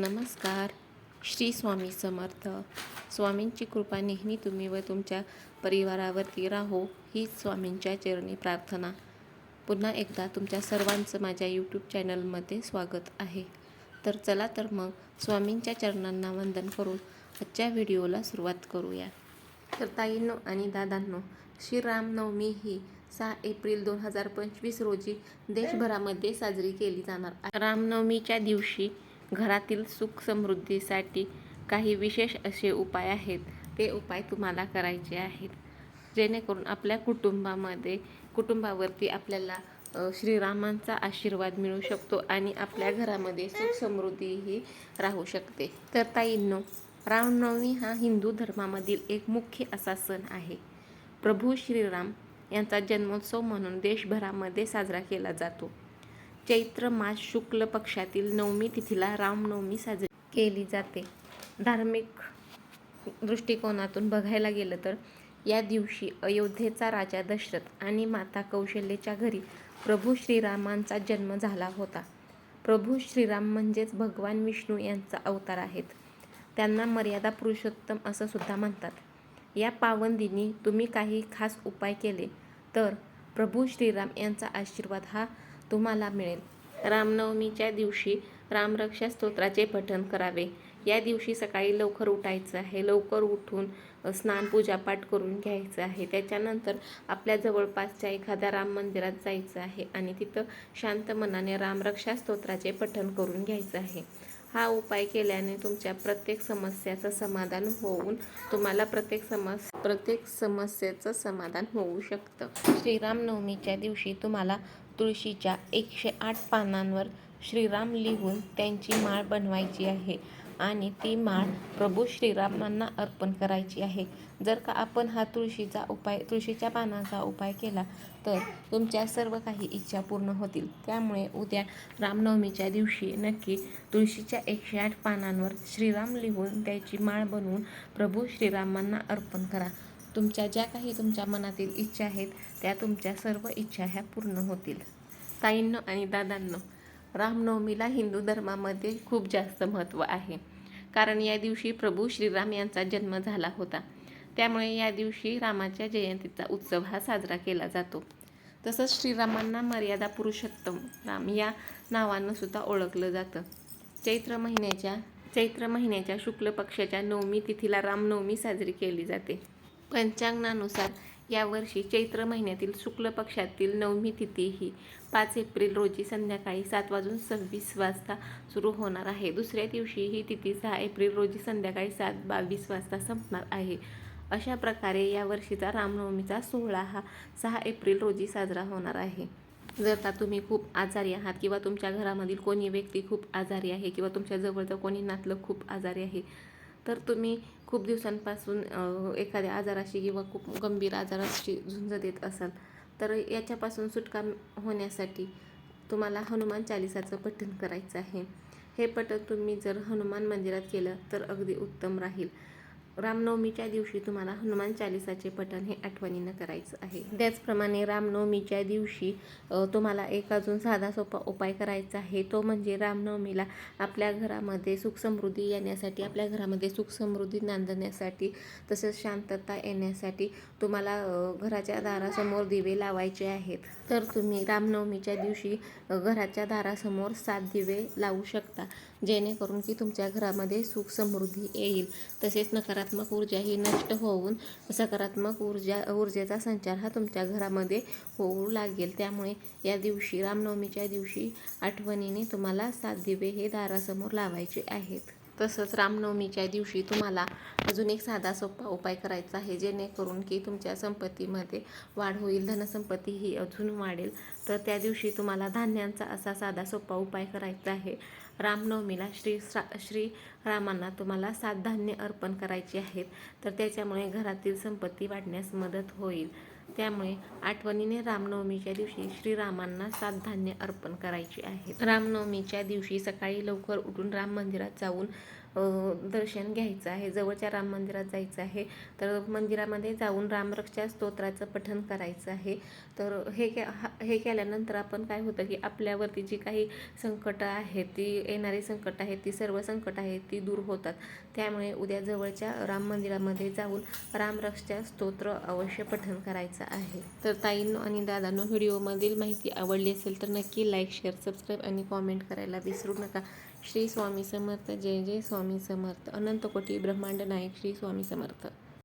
नमस्कार. श्री स्वामी समर्थ. स्वामींची कृपा नेहमी तुम्ही व तुमच्या परिवारावरती राहो हीच स्वामींच्या चरणी प्रार्थना. पुन्हा एकदा तुमच्या सर्वांचं माझ्या यूट्यूब चॅनलमध्ये स्वागत आहे. तर चला तर मग स्वामींच्या चरणांना वंदन करून आजच्या व्हिडिओला सुरुवात करूया. तर ताईंनो आणि दादांनो श्रीरामनवमी ही सहा एप्रिल दोन हजार पंचवीस रोजी देशभरामध्ये साजरी केली जाणार आहे. रामनवमीच्या दिवशी घरातील सुख समृद्धीसाठी काही विशेष असे उपाय आहेत. ते उपाय तुम्हाला करायचे आहेत. जेणेकरून आपल्या कुटुंबामध्ये कुटुंबावरती आपल्याला श्रीरामांचा आशीर्वाद मिळू शकतो आणि आपल्या घरामध्ये सुख समृद्धीही राहू शकते. तर ताईंनो रामनवमी हा हिंदू धर्मामधील एक मुख्य असा सण आहे. प्रभू श्रीराम यांचा जन्मोत्सव म्हणून देशभरामध्ये साजरा केला जातो. चैत्र मास शुक्ल पक्षातील नवमी तिथीला रामनवमी साजरी केली जाते. धार्मिक दृष्टिकोनातून बघायला गेलं तर या दिवशी अयोध्येचा राजा दशरथ आणि माता कौशल्येच्या घरी प्रभू श्रीरामांचा जन्म झाला होता. प्रभू श्रीराम म्हणजेच भगवान विष्णू यांचा अवतार आहेत. त्यांना मर्यादा पुरुषोत्तम असं सुद्धा म्हणतात. या पावन दिनी तुम्ही काही खास उपाय केले तर प्रभू श्रीराम यांचा आशीर्वाद हा तुम्हाला मिळेल. रामनवमीच्या दिवशी रामरक्षा स्तोत्राचे पठण करावे. या दिवशी सकाळी लवकर उठायचं आहे. लवकर उठून स्नान पूजापाठ करून घ्यायचं आहे. त्याच्यानंतर आपल्या जवळपासच्या एखाद्या राम मंदिरात जायचं आहे आणि तिथं शांत मनाने रामरक्षा स्तोत्राचे पठण करून घ्यायचं आहे. हा उपाय केल्याने तुमच्या प्रत्येक समस्याचं समाधान होऊन तुम्हाला प्रत्येक समस प्रत्येक समस्येचं समाधान होऊ शकतं. श्रीरामनवमीच्या दिवशी तुम्हाला तुळशीच्या एकशे आठ पानांवर श्रीराम लिहून त्यांची माळ बनवायची आहे आणि ती माळ प्रभू श्रीरामांना अर्पण करायची आहे. जर का आपण हा तुळशीचा उपाय तुळशीच्या पानाचा उपाय केला तर तुमच्या सर्व काही इच्छा पूर्ण होतील. त्यामुळे उद्या रामनवमीच्या दिवशी नक्की तुळशीच्या एकशे आठ पानांवर श्रीराम लिहून त्याची माळ बनवून प्रभू श्रीरामांना अर्पण करा. तुमच्या ज्या काही तुमच्या मनातील इच्छा आहेत त्या तुमच्या सर्व इच्छा ह्या पूर्ण होतील. ताईंनो आणि दादांनो रामनवमीला हिंदू धर्मामध्ये खूप जास्त महत्त्व आहे. कारण या दिवशी प्रभू श्रीराम यांचा जन्म झाला होता. त्यामुळे या दिवशी रामाच्या जयंतीचा उत्सव हा साजरा केला जातो. तसंच श्रीरामांना मर्यादा पुरुषोत्तम राम या नावानं सुद्धा ओळखलं जातं. चैत्र महिन्याच्या चैत्र महिन्याच्या शुक्ल पक्षाच्या नवमी तिथीला रामनवमी साजरी केली जाते. पंचांगानुसार यावर्षी चैत्र महिन्यातील शुक्ल पक्षातील नवमी तिथी ही पाच एप्रिल रोजी संध्याकाळी सात वाजून सव्वीस वाजता सुरू होणार आहे. दुसऱ्या दिवशी ही तिथी सहा एप्रिल रोजी संध्याकाळी सात बावीस वाजता संपणार आहे. अशा प्रकारे या वर्षीचा रामनवमीचा सोहळा हा सहा एप्रिल रोजी साजरा होणार आहे. जर का तुम्ही खूप आजारी आहात किंवा तुमच्या घरामधील कोणी व्यक्ती खूप आजारी आहे किंवा तुमच्या जवळचं कोणी नातलं खूप आजारी आहे तर तुम्ही खूप दिवसांपासून एखाद्या आजाराशी किंवा खूप गंभीर आजाराशी झुंज देत असाल तर याच्यापासून सुटका होण्यासाठी तुम्हाला हनुमान चालिसाचं पठण करायचं आहे. हे पठण तुम्ही जर हनुमान मंदिरात केलं तर अगदी उत्तम राहील. रामनवमीच्या दिवशी तुम्हाला हनुमान चालिसाचे पठण हे आठवणीनं करायचं आहे. त्याचप्रमाणे रामनवमीच्या दिवशी तुम्हाला एक अजून साधा सोपा उपाय करायचा आहे. तो म्हणजे रामनवमीला आपल्या घरामध्ये सुख समृद्धी येण्यासाठी आपल्या घरामध्ये सुख समृद्धी नांदण्यासाठी तसेच शांतता येण्यासाठी तुम्हाला घराच्या दारासमोर दिवे लावायचे आहेत. तर तुम्ही रामनवमीच्या दिवशी घराच्या दारासमोर सात दिवे लावू शकता. जेणेकरून की तुमच्या घरामध्ये सुख समृद्धी येईल. तसेच नकारात्मक ऊर्जा ही नष्ट होऊन सकारात्मक ऊर्जा ऊर्जेचा संचार हा तुमच्या घरामध्ये होऊ लागेल. त्यामुळे या दिवशी रामनवमीच्या दिवशी आठवणीने तुम्हाला सात दिवे हे दारासमोर लावायचे आहेत. तसंच रामनवमीच्या दिवशी तुम्हाला अजून एक साधा सोपा उपाय करायचा आहे. जेणेकरून की तुमच्या संपत्तीमध्ये वाढ होईल धनसंपत्ती ही अजून वाढेल. तर त्या दिवशी तुम्हाला धान्यांचा असा साधा सोपा उपाय करायचा आहे. रामनवमीला श्री श्री रामांना तुम्हाला सात धान्य अर्पण करायची आहेत. तर त्याच्यामुळे घरातील संपत्ती वाढण्यास मदत होईल. त्यामुळे आठवणीने रामनवमीच्या दिवशी श्रीरामांना सात धान्य अर्पण करायची आहे रामनवमीच्या दिवशी सकाळी लवकर उठून राम मंदिरात जाऊन दर्शन घ्यायचं आहे जवळच्या राम मंदिरात जायचं आहे. तर मंदिरामध्ये जाऊन रामरक्षा स्तोत्राचं पठण करायचं आहे. तर हे के हा- हे केल्यानंतर आपण काय होतं की आपल्यावरती जी काही संकटं आहेत ती येणारी संकट आहेत ती सर्व संकट आहेत ती दूर होतात. त्यामुळे उद्या जवळच्या राम मंदिरामध्ये जाऊन रामरक्षा स्तोत्र अवश्य पठण करायचं आहे. तर ताईंनो आणि दादांनो व्हिडिओमधील माहिती आवडली असेल तर नक्की लाईक शेअर सबस्क्राईब आणि कॉमेंट करायला विसरू नका. श्री स्वामी समर्थ जय जय स्वामी समर्थ. अनंत कोटी ब्रह्मांड नायक श्री स्वामी समर्थ.